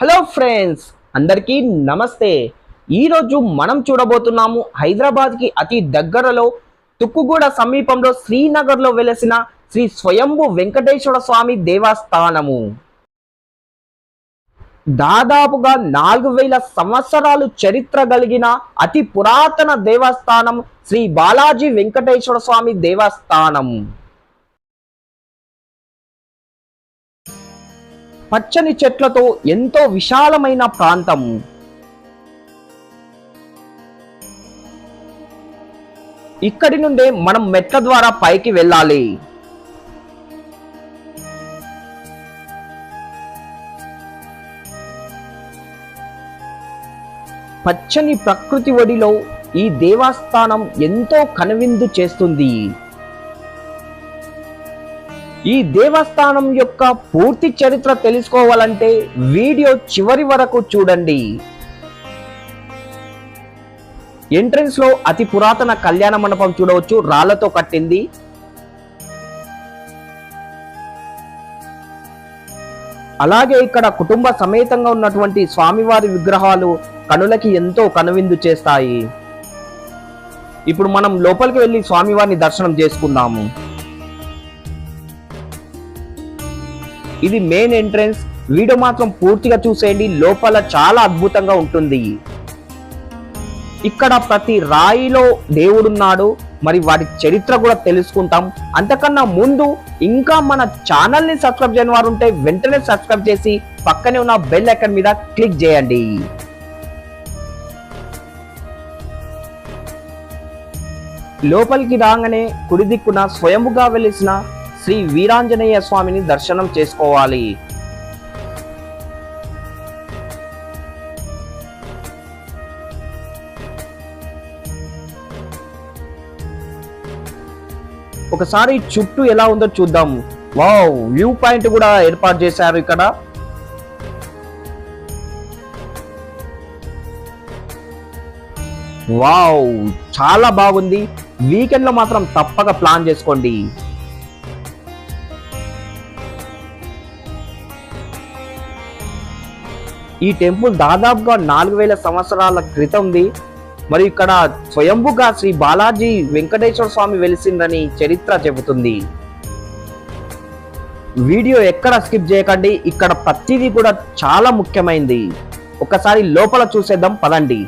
Hello friends అందరికీ నమస్తే. ఈరోజు మనం చూడబోతున్నాము హైదరాబాద్కి అతి దగ్గరలో తుక్కుగూడ సమీపంలో శ్రీనగర్లో వెలసిన శ్రీ స్వయంభు వెంకటేశ్వర స్వామి దేవస్థానము. దాదాపుగా నాలుగు వేల సంవత్సరాలు చరిత్ర కలిగిన అతి పురాతన దేవస్థానం శ్రీ బాలాజీ వెంకటేశ్వర స్వామి దేవస్థానం. పచ్చని చెట్లతో ఎంతో విశాలమైన ప్రాంతం. ఇక్కడి నుండే మనం మెట్ల ద్వారా పైకి వెళ్ళాలి. పచ్చని ప్రకృతి ఒడిలో ఈ దేవస్థానం ఎంతో కనువిందు చేస్తుంది. ఈ దేవస్థానం యొక్క పూర్తి చరిత్ర తెలుసుకోవాలంటే వీడియో చివరి వరకు చూడండి. ఎంట్రన్స్లో అతి పురాతన కళ్యాణ మండపం చూడవచ్చు. రాళ్ళతో కట్టింది. అలాగే ఇక్కడ కుటుంబ సమేతంగా ఉన్నటువంటి స్వామివారి విగ్రహాలు కనులకి ఎంతో కనువిందు చేస్తాయి. ఇప్పుడు మనం లోపలికి వెళ్ళి స్వామివారిని దర్శనం చేసుకుందాము. ఇది మెయిన్ ఎంట్రన్స్ వీడియో మాత్రం పూర్తిగా చూసేయండి. లోపల చాలా అద్భుతంగా ఉంటుంది. ఇక్కడ ప్రతి రాయిలో దేవుడున్నాడు. మరి వాటి చరిత్ర కూడా తెలుసుకుంటాం. అంతకన్నా ముందు ఇంకా మన ఛానల్ని సబ్స్క్రైబ్ చేయని వారు ఉంటే వెంటనే సబ్స్క్రైబ్ చేసి పక్కనే ఉన్న బెల్ ఐకన్ మీద క్లిక్ చేయండి. లోపలికి రాగానే కుడి దిక్కున స్వయముగా వెలిసిన శ్రీ వీరాంజనేయ స్వామిని దర్శనం చేసుకోవాలి. ఒకసారి చుట్టూ ఎలా ఉందో చూద్దాం. వావ్ వ్యూ పాయింట్ కూడా ఏర్పాటు చేశారు ఇక్కడ. వావ్ చాలా బాగుంది. వీకెండ్లో మాత్రం తప్పక ప్లాన్ చేసుకోండి. ఈ టెంపుల్ దాదాపుగా నాలుగు వేల సంవత్సరాల క్రితంది మరి ఇక్కడ స్వయంభుగా శ్రీ బాలాజీ వెంకటేశ్వర స్వామి వెలిసిందని చరిత్ర చెబుతుంది. వీడియో ఎక్కడ స్కిప్ చేయకండి ఇక్కడ ప్రతిదీ కూడా చాలా ముఖ్యమైనది ఒకసారి లోపల చూసేద్దాం పదండి.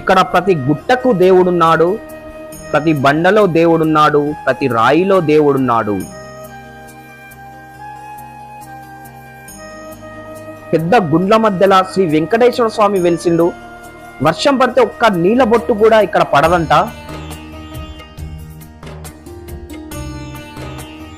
ఇక్కడ ప్రతి గుట్టకు దేవుడున్నాడు. ప్రతి బండలో దేవుడున్నాడు ప్రతి రాయిలో దేవుడున్నాడు. పెద్ద గుండ్ల మధ్యలో శ్రీ వెంకటేశ్వర స్వామి వెలిసిండు. వర్షం పడితే ఒక్క నీళ్ళ బొట్టు కూడా ఇక్కడ పడదంట.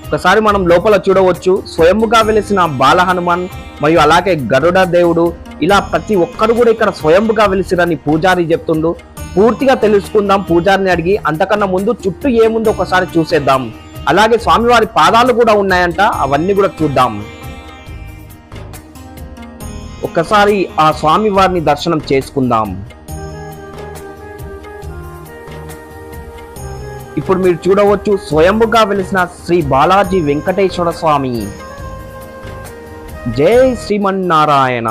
ఒకసారి మనం లోపల చూడవచ్చు. స్వయంగా వెలిసిన బాల హనుమాన్ మరియు అలాగే గరుడ దేవుడు ఇలా ప్రతి ఒక్కరు కూడా ఇక్కడ స్వయంగా వెలిసిరని పూజారి చెప్తుండు. పూర్తిగా తెలుసుకుందాం. పూజారిని అడిగి అంతకన్నా ముందు చుట్టూ ఏముందో ఒకసారి చూసేద్దాం. అలాగే స్వామివారి పాదాలు కూడా ఉన్నాయంట. అవన్నీ కూడా చూద్దాం. ఒక్కసారి ఆ స్వామివారిని దర్శనం చేసుకుందాం. ఇప్పుడు మీరు చూడవచ్చు స్వయంభుగా వెలిసిన శ్రీ బాలాజీ వెంకటేశ్వర స్వామి. జై శ్రీమన్నారాయణ.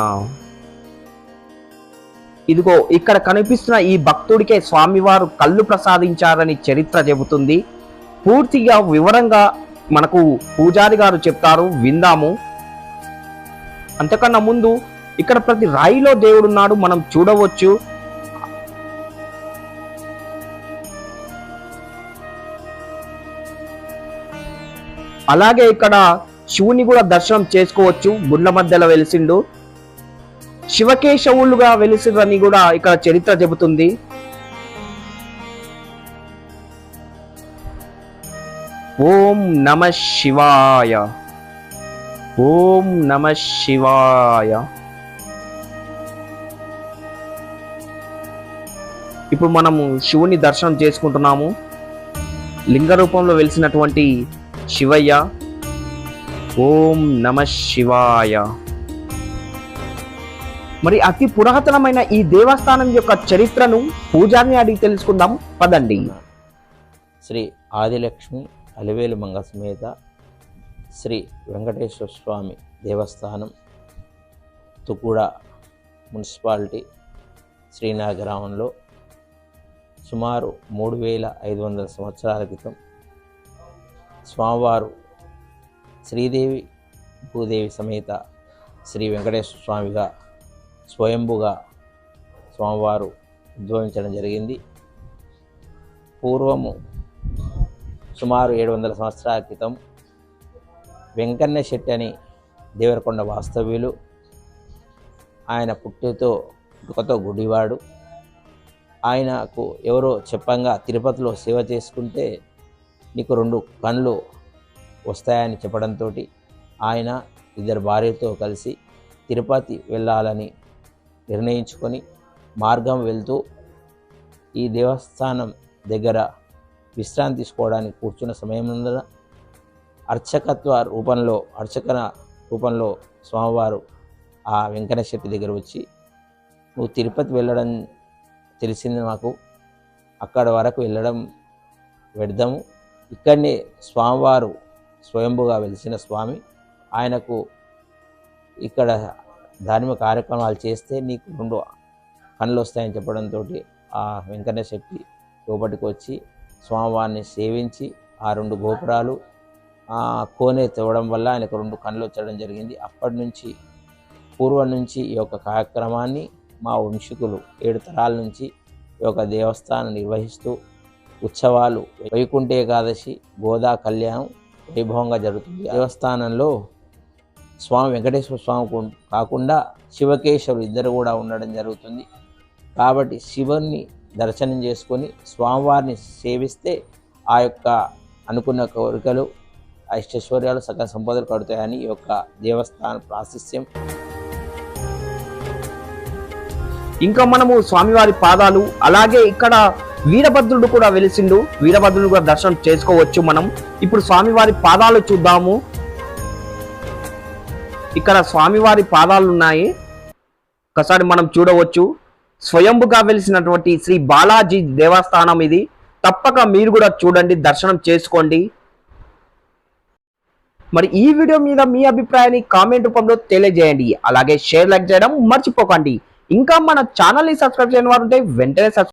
ఇదిగో ఇక్కడ కనిపిస్తున్న ఈ భక్తుడికే స్వామివారు కళ్ళు ప్రసాదించారని చరిత్ర చెబుతుంది. పూర్తిగా వివరంగా మనకు పూజారి గారు చెప్తారు విందాము. అంతకన్నా ముందు ఇక్కడ ప్రతి రాయిలో దేవుడున్నాడు మనం చూడవచ్చు. అలాగే ఇక్కడ శివుని కూడా దర్శనం చేసుకోవచ్చు గుండ్ల మధ్యలో వెలిసిండు. శివకేశవులుగా వెలిసిరని కూడా ఇక్కడ చరిత్ర చెబుతుంది. ఓం నమ శివాయ. ఓం నమ శివాయ. ఇప్పుడు మనము శివుని దర్శనం చేసుకుంటున్నాము. లింగ రూపంలో వెలిసినటువంటి శివయ్య. ఓం నమ శివాయ. మరి అతి పురాతనమైన ఈ దేవస్థానం యొక్క చరిత్రను పూజారిని అడిగి తెలుసుకుందాం. పదండి. శ్రీ ఆదిలక్ష్మి అలివేలు మంగ సమేత శ్రీ వెంకటేశ్వర స్వామి దేవస్థానం తుకుడ మున్సిపాలిటీ శ్రీనాగరామంలో సుమారు మూడు వేల ఐదు వందల సంవత్సరాల క్రితం స్వామివారు శ్రీదేవి భూదేవి సమేత శ్రీ వెంకటేశ్వర స్వామిగా స్వయంభుగా స్వామివారు ఉద్భవించడం జరిగింది. పూర్వము సుమారు ఏడు వందల సంవత్సరాల క్రితం వెంకన్న శెట్టి అని దేవరకొండ వాస్తవ్యులు. ఆయన పుట్టుతో పుట్టుకతో గుడివాడు. ఆయనకు ఎవరో చెప్పంగా తిరుపతిలో సేవ చేసుకుంటే నీకు రెండు కళ్ళు వస్తాయని చెప్పడంతో ఆయన ఇద్దరు భార్యతో కలిసి తిరుపతి వెళ్ళాలని నిర్ణయించుకొని మార్గం వెళ్తూ ఈ దేవస్థానం దగ్గర విశ్రాంతి తీసుకోవడానికి కూర్చున్న సమయంలో అర్చకత్వ రూపంలో అర్చకన రూపంలో స్వామివారు ఆ వెంకన్న దగ్గర వచ్చి నువ్వు తిరుపతి వెళ్ళడం తెలిసింది మాకు. అక్కడ వరకు వెళ్ళడం పెడదాము ఇక్కడనే స్వామివారు స్వయంభుగా వెలిసిన స్వామి. ఆయనకు ఇక్కడ ధార్మిక కార్యక్రమాలు చేస్తే నీకు రెండు కళ్ళు వస్తాయని చెప్పడంతో ఆ వెంకన్న శెట్టి లోపలికి వచ్చి స్వామివారిని సేవించి ఆ రెండు గోపురాలు ఆ కోనే తవ్వడం వల్ల ఆయనకు రెండు కళ్ళు వచ్చడం జరిగింది. అప్పటి నుంచి పూర్వం నుంచి ఈ యొక్క కార్యక్రమాన్ని మా వంశీకులు ఏడు తరాల నుంచి ఈ యొక్క దేవస్థానం నిర్వహిస్తూ ఉత్సవాలు వైకుంఠ ఏకాదశి గోదా కళ్యాణం వైభవంగా జరుగుతుంది. దేవస్థానంలో స్వామి వెంకటేశ్వర స్వామి కాకుండా శివకేశవులు ఇద్దరు కూడా ఉండడం జరుగుతుంది. కాబట్టి శివుని దర్శనం చేసుకొని స్వామివారిని సేవిస్తే ఆ యొక్క అనుకున్న కోరికలు ఐశ్వర్యాలు సకల సంపదలు కడుతాయని ఈ యొక్క దేవస్థాన ప్రాశస్యం ఇంకా మనము స్వామివారి పాదాలు అలాగే ఇక్కడ వీరభద్రుడు కూడా వెలిసిండు. వీరభద్రుడు కూడా దర్శనం చేసుకోవచ్చు మనం. ఇప్పుడు స్వామివారి పాదాలు చూద్దాము. ఇక్కడ స్వామివారి పాదాలు ఉన్నాయి ఒకసారి మనం చూడవచ్చు. స్వయంభుగా వెలిసినటువంటి శ్రీ బాలాజీ దేవస్థానం ఇది. తప్పక మీరు కూడా చూడండి దర్శనం చేసుకోండి. మరి ఈ వీడియో మీద మీ అభిప్రాయాన్ని కామెంట్ రూపంలో తెలియజేయండి. అలాగే షేర్ లైక్ చేయడం మర్చిపోకండి. ఇంకా మన ఛానల్ని సబ్స్క్రైబ్ చేయని వారు ఉంటే వెంటనే సబ్స్క్రైబ్